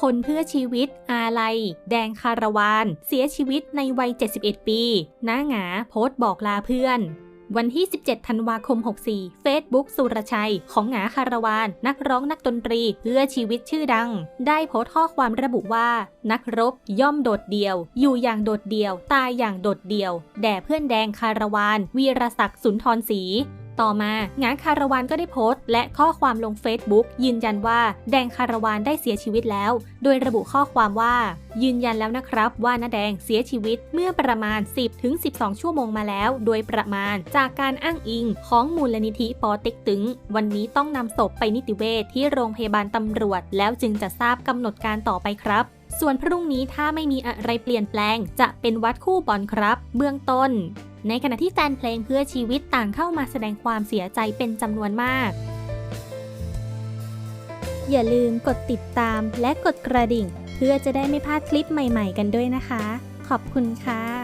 คนเพื่อชีวิต อาลัย แดงคารวาน เสียชีวิตในวัย 71 ปีน้าหงาโพสต์บอกลาเพื่อนวันที่ 17 ธันวาคม 64 Facebook สุรชัย ของหงาคารวาน นักร้องนักดนตรี เพื่อชีวิตชื่อดัง ได้โพสต์ข้อความระบุว่า นักรบย่อมโดดเดี่ยว อยู่อย่างโดดเดี่ยว ตายอย่างโดดเดี่ยว แด่เพื่อนแดงคารวาน วีรศักดิ์สุนทรศรี ต่อมาหงาคาราวานก็ได้โพสต์ และข้อความลง Facebook ยืนยันว่าแดงคาราวานได้เสียชีวิตแล้ว โดยระบุข้อความว่า ยืนยันแล้วนะครับ ว่าน้าแดงเสียชีวิตเมื่อประมาณ 10-12 ชั่วโมงมาแล้ว โดยประมาณจากการอ้างอิงของมูลนิธิปอเต็กตึง วันนี้ต้องนำศพไปนิติเวชที่โรงพยาบาลตำรวจ แล้วจึงจะทราบกำหนดการต่อไปครับส่วนพรุ่งนี้ถ้าไม่มีอะไรเปลี่ยนแปลง จะเป็นวัดคู่บอลครับ เบื้องต้น ในขณะที่แฟนเพลงเพื่อชีวิตต่างเข้ามาแสดงความเสียใจเป็นจำนวนมาก อย่าลืมกดติดตามและกดกระดิ่ง เพื่อจะได้ไม่พลาดคลิปใหม่ ๆ กันด้วยนะคะ ขอบคุณค่ะ